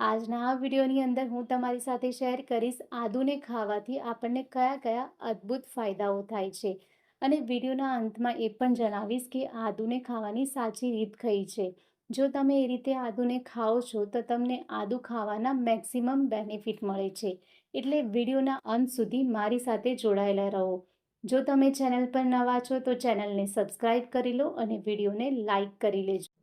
આજના આ વિડીયોની અંદર હું તમારી સાથે શેર કરીશ આદુને ખાવાથી આપણને કયા કયા અદ્ભુત ફાયદાઓ થાય છે. અને વિડીયોના અંતમાં એ પણ જણાવીશ કે આદુને ખાવાની સાચી રીત કઈ છે. જો તમે એ રીતે આદુને ખાઓ છો, તો તમને આદુ ખાવાના મેક્સિમમ બેનિફિટ મળે છે. એટલે વિડીયોના અંત સુધી મારી સાથે જોડાયેલા રહો. જો તમે ચેનલ પર નવા છો, તો ચેનલને સબસ્ક્રાઈબ કરી લો અને વિડીયોને લાઈક કરી લેજો.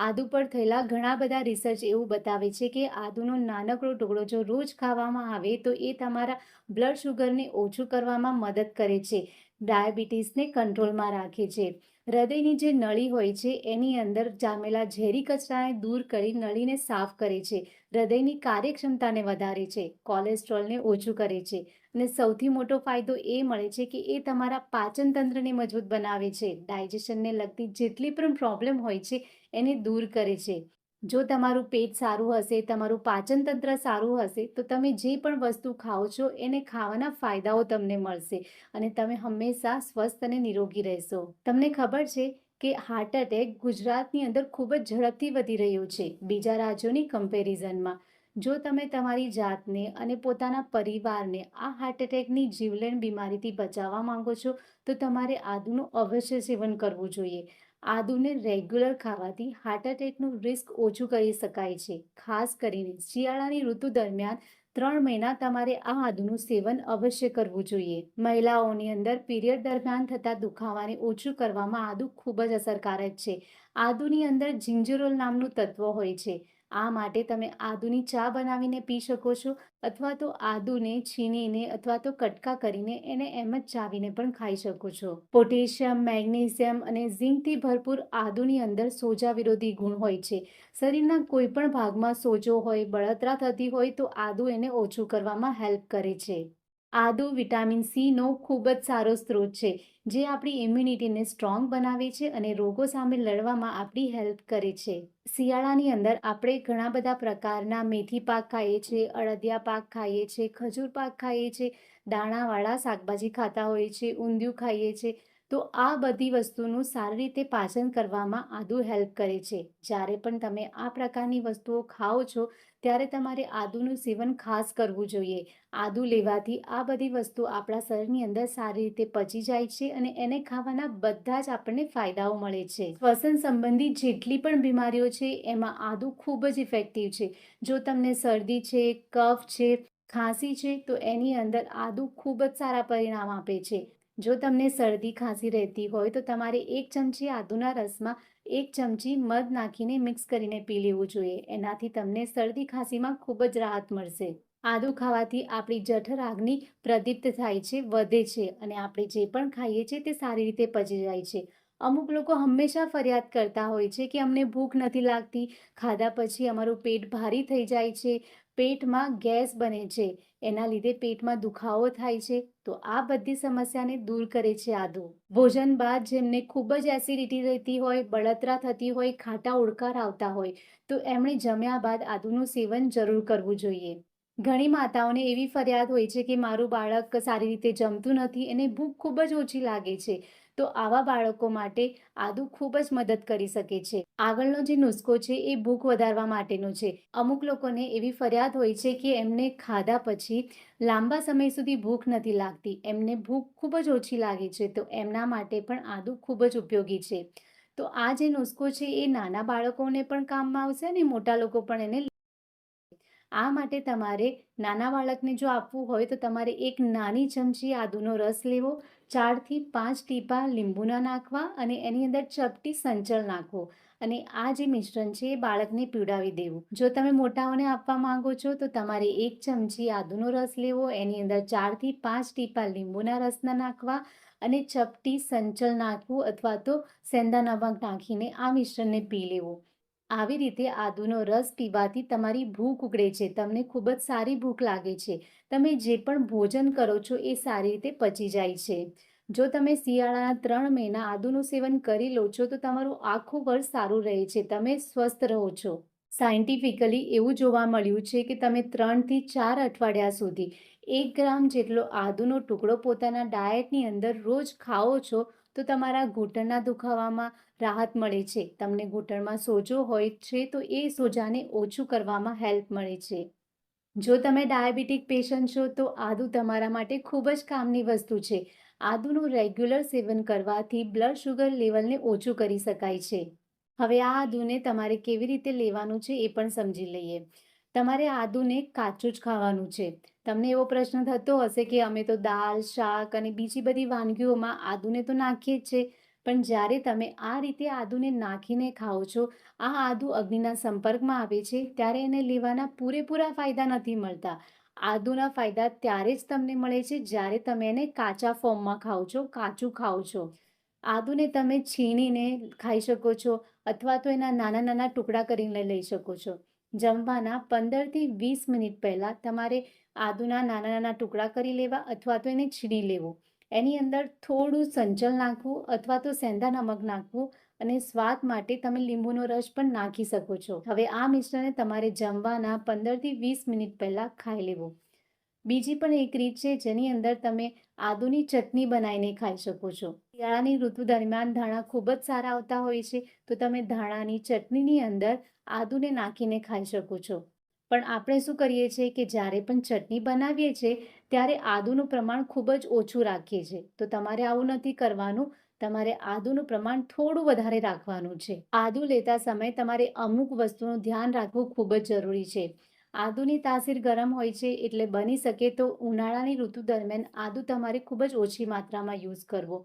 આદુ પર થયેલા ઘણા બધા રિસર્ચ એવું બતાવે છે કે આદુનો નાનકડો ટુકડો જો રોજ ખાવામાં આવે તો એ તમારા બ્લડ શુગરને ઓછું કરવામાં મદદ કરે છે. ડાયાબિટીસને કંટ્રોલમાં રાખે છે. હૃદયની જે નળી હોય છે એની અંદર જામેલા ઝેરી કચરાને દૂર કરી નળીને સાફ કરે છે. હૃદયની કાર્યક્ષમતાને વધારે છે. કોલેસ્ટ્રોલને ઓછું કરે છે. અને સૌથી મોટો ફાયદો એ મળે છે કે એ તમારા પાચન તંત્રને મજબૂત બનાવે છે. ડાયજેશનને લગતી જેટલી પણ પ્રોબ્લેમ હોય છે, એને દૂર કરે છે. જો તમારું પેટ સારું હશે, તમારું પાચન તંત્ર સારું હશે, તો તમે જે પણ વસ્તુ ખાઓ છો, એને ખાવાના ફાયદાઓ તમને મળશે અને તમે હંમેશા સ્વસ્થ અને નિરોગી રહેશો. તમને ખબર છે કે હાર્ટ એટેક ગુજરાતની અંદર ખૂબ જ ઝડપથી વધી રહ્યો છે, બીજા રાજ્યોની કમ્પેરિઝનમાં. જો તમે તમારી જાતને અને પોતાના પરિવારને આ હાર્ટ એટેકની જીવલેણ બીમારીથી બચાવવા માંગો છો, તો તમારે આદુનું અવશ્ય સેવન કરવું જોઈએ. આદુને રેગ્યુલર ખાવાથી હાર્ટ એટેકનું રિસ્ક ઓછું કરી શકાય છે. ખાસ કરીને શિયાળાની ઋતુ દરમિયાન ત્રણ મહિના તમારે આ આદુનું સેવન અવશ્ય કરવું જોઈએ. મહિલાઓની અંદર પીરિયડ દરમિયાન થતા દુખાવાને ઓછું કરવામાં આદુ ખૂબ જ અસરકારક છે. આદુની અંદર જિંજરોલ નામનું તત્વ હોય છે. આ માટે તમે આદુની ચા બનાવીને પી શકો છો અથવા તો આદુને છીનીને અથવા તો કટકા કરીને એને એમ જ ચાવીને પણ ખાઈ શકો છો. પોટેશિયમ, મેગ્નેશિયમ અને ઝીંકથી ભરપૂર આદુની અંદર સોજા વિરોધી ગુણ હોય છે. શરીરના કોઈ પણ ભાગમાં સોજો હોય, બળતરા થતી હોય તો આદુ એને ઓછું કરવામાં હેલ્પ કરે છે. આદુ, વિટામિન સીનો ખૂબ જ સારો સ્ત્રોત છે, જે આપણી ઇમ્યુનિટીને સ્ટ્રોંગ બનાવે છે અને રોગો સામે લડવામાં આપણી હેલ્પ કરે છે. શિયાળાની અંદર આપણે ઘણા બધા પ્રકારના મેથી પાક ખાઈએ છીએ અડદિયા પાક ખાઈએ છીએ, ખજૂર પાક ખાઈએ છીએ, દાણાવાળા શાકભાજી ખાતા હોઈએ છીએ, ઊંધિયું ખાઈએ છીએ તો આ બધી વસ્તુનું સારી રીતે પાચન કરવામાં આદુ હેલ્પ કરે છે. જ્યારે પણ તમે આ પ્રકારની વસ્તુઓ ખાઓ છો, ત્યારે તમારે આદુનું સેવન ખાસ કરવું જોઈએ. આદુ લેવાથી આ બધી વસ્તુ આપણા શરીરની અંદર સારી રીતે પચી જાય છે અને એને ખાવાના બધા જ આપણને ફાયદાઓ મળે છે. શ્વસન સંબંધી જેટલી પણ બીમારીઓ છે, એમાં આદુ ખૂબ જ ઇફેક્ટિવ છે. જો તમને શરદી છે, કફ છે, ખાંસી છે, તો એની અંદર આદુ ખૂબ જ સારા પરિણામ આપે છે. જો તમને શરદી ખાંસી રહેતી હોય તો તમારે એક ચમચી આદુના રસમાં એક ચમચી મધ નાખીને મિક્સ કરીને પી લેવું જોઈએ. એનાથી તમને શરદી ખાંસીમાં ખૂબ જ રાહત મળશે. આદુ ખાવાથી આપણી જઠર આગની પ્રદીપ્ત થાય છે, વધે છે અને આપણે જે પણ ખાઈએ છીએ તે સારી રીતે પચી જાય છે. અમુક લોકો હંમેશા ફરિયાદ કરતા હોય છે કે અમને ભૂખ નથી લાગતી. ખાધા પછી અમારું પેટ ભારી થઈ જાય છે. પેટમાં ગેસ બને છે. એના લીધે પેટમાં દુખાવો થાય છે, તો આ બધી સમસ્યાને દૂર કરે છે આદુ. ભોજન બાદ જેમને ખૂબ જ એસિડિટી રહેતી હોય, બળતરા થતી હોય, ખાટા ઉડકાર આવતા હોય, તો એમણે જમ્યા બાદ આદુનું સેવન જરૂર કરવું જોઈએ. ઘણી માતાઓને એવી ફરિયાદ હોય છે કે મારું બાળક સારી રીતે જમતું નથી, એને ભૂખ ખૂબ જ ઓછી લાગે છે. તો આવા બાળકો માટે આદુ ખૂબ જ મદદ કરી શકે છે. આગળનો જે નુસ્ખો છે એ ભૂખ વધારવા માટેનો છે. અમુક લોકોને એવી ફરિયાદ હોય છે કે એમને ખાધા પછી લાંબા સમય સુધી ભૂખ નથી લાગતી, એમને ભૂખ ખૂબ જ ઓછી લાગે છે, તો એમના માટે પણ આદુ ખૂબ જ ઉપયોગી છે. તો આ જે નુસ્ખો છે એ નાના બાળકોને પણ કામમાં આવશે અને મોટા લોકો પણ એને આ માટે તમારે નાના બાળકને જો આપવું હોય તો તમારે એક નાની ચમચી આદુનો રસ લેવો, ચારથી પાંચ ટીપા લીંબુના નાખવા અને એની અંદર ચપટી સંચળ નાખવો. અને આ જે મિશ્રણ છે એ બાળકને પીવડાવી દેવું. જો તમે મોટાઓને આપવા માંગો છો તો તમારે એક ચમચી આદુનો રસ લેવો, એની અંદર ચારથી પાંચ ટીપા લીંબુના રસના નાખવા અને ચપટી સંચળ નાખવું અથવા તો સેંદા નમક નાખીને આ મિશ્રણને પી લેવું. આવી રીતે આદુનો રસ પીવાથી તમારી ભૂખ ઉગડે છે. તમને ખૂબ જ સારી ભૂખ લાગે છે. તમે જે પણ ભોજન કરો છો એ સારી રીતે પચી જાય છે. જો તમે શિયાળાના ત્રણ મહિના આદુનું સેવન કરી લો છો તો તમારું આખું વર્ષ સારું રહે છે. તમે સ્વસ્થ રહો છો. સાયન્ટિફિકલી એવું જોવા મળ્યું છે કે તમે ત્રણથી ચાર અઠવાડિયા સુધી એક ગ્રામ જેટલો આદુનો ટુકડો પોતાના ડાયટની અંદર રોજ ખાઓ છો તો તમારા ઘૂંટણના દુખાવામાં રાહત મળે છે. તમને ઘૂંટણમાં સોજો હોય છે તો એ સોજાને ઓછું કરવામાં હેલ્પ મળે છે. જો તમે ડાયાબિટીક પેશન્ટ છો તો આદુ તમારા માટે ખૂબ જ કામની વસ્તુ છે. આદુનું રેગ્યુલર સેવન કરવાથી બ્લડ શુગર લેવલને ઓછું કરી શકાય છે. હવે આ આદુને તમારે કેવી રીતે લેવાનું છે એ પણ સમજી લઈએ. તમારે આદુને કાચું જ ખાવાનું છે. તમને એવો પ્રશ્ન થતો હશે કે અમે તો દાળ શાક અને બીજી બધી વાનગીઓમાં આદુને તો નાખીએ જ છે. પણ જ્યારે તમે આ રીતે આદુને નાખીને ખાઓ છો, આ આદુ અગ્નિના સંપર્કમાં આવે છે, ત્યારે એને લેવાના પૂરેપૂરા ફાયદા નથી મળતા. આદુના ફાયદા ત્યારે જ તમને મળે છે જ્યારે તમે એને કાચા ફોર્મમાં ખાઓ છો, કાચું ખાઓ છો. આદુને તમે છીણીને ખાઈ શકો છો અથવા તો એના નાના નાના ટુકડા કરીને લઈ શકો છો. જમવાના પંદરથી વીસ મિનિટ પહેલાં તમારે આદુના નાના નાના ટુકડા કરી લેવા અથવા તો એને છીણી લેવું. એની અંદર થોડું સંચલ નાખવું અથવા તો સેંધા નમક નાખવું અને સ્વાદ માટે તમે લીંબુનો રસ પણ નાખી શકો છો. હવે આ મિશ્રણને તમારે જમવાના પંદરથી વીસ મિનિટ પહેલાં ખાઈ લેવું. બીજી પણ એક રીત છે, જેની અંદર તમે આદુની ચટણી બનાવીને ખાઈ શકો છો. શિયાળાની ઋતુ દરમિયાન ધાણા ખૂબ જ સારા આવતા હોય છે, તો તમે ધાણાની ચટણીની અંદર આદુને નાખીને ખાઈ શકો છો. પણ આપણે શું કરીએ છીએ કે જ્યારે પણ ચટણી બનાવીએ છીએ, ત્યારે આદુનું પ્રમાણ ખૂબ જ ઓછું રાખીએ છીએ. તો તમારે આવું નથી કરવાનું, તમારે આદુનું પ્રમાણ થોડું વધારે રાખવાનું છે. આદુ લેતા સમયે તમારે અમુક વસ્તુનું ધ્યાન રાખવું ખૂબ જ જરૂરી છે. આદુની તાસીર ગરમ હોય છે એટલે બની શકે તો ઉનાળાની ઋતુ દરમિયાન આદુ તમારે ખૂબ જ ઓછી માત્રામાં યુઝ કરવો.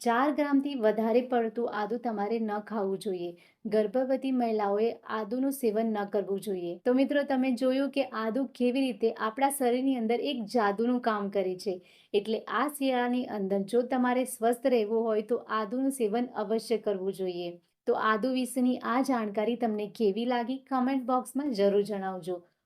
ચાર ગ્રામથી વધારે પડતું આદુ તમારે ન ખાવું જોઈએ. ગર્ભવતી મહિલાઓએ આદુનું સેવન ન કરવું જોઈએ. તો મિત્રો, તમે જોયું કે આદુ કેવી રીતે આપણા શરીરની અંદર એક જાદુનું કામ કરે છે. એટલે આ શિયાળાની અંદર જો તમારે સ્વસ્થ રહેવું હોય તો આદુનું સેવન અવશ્ય કરવું જોઈએ. તો આદુ વિશેની આ જાણકારી તમને કેવી લાગી? કમેન્ટ બોક્સમાં જરૂર જણાવજો.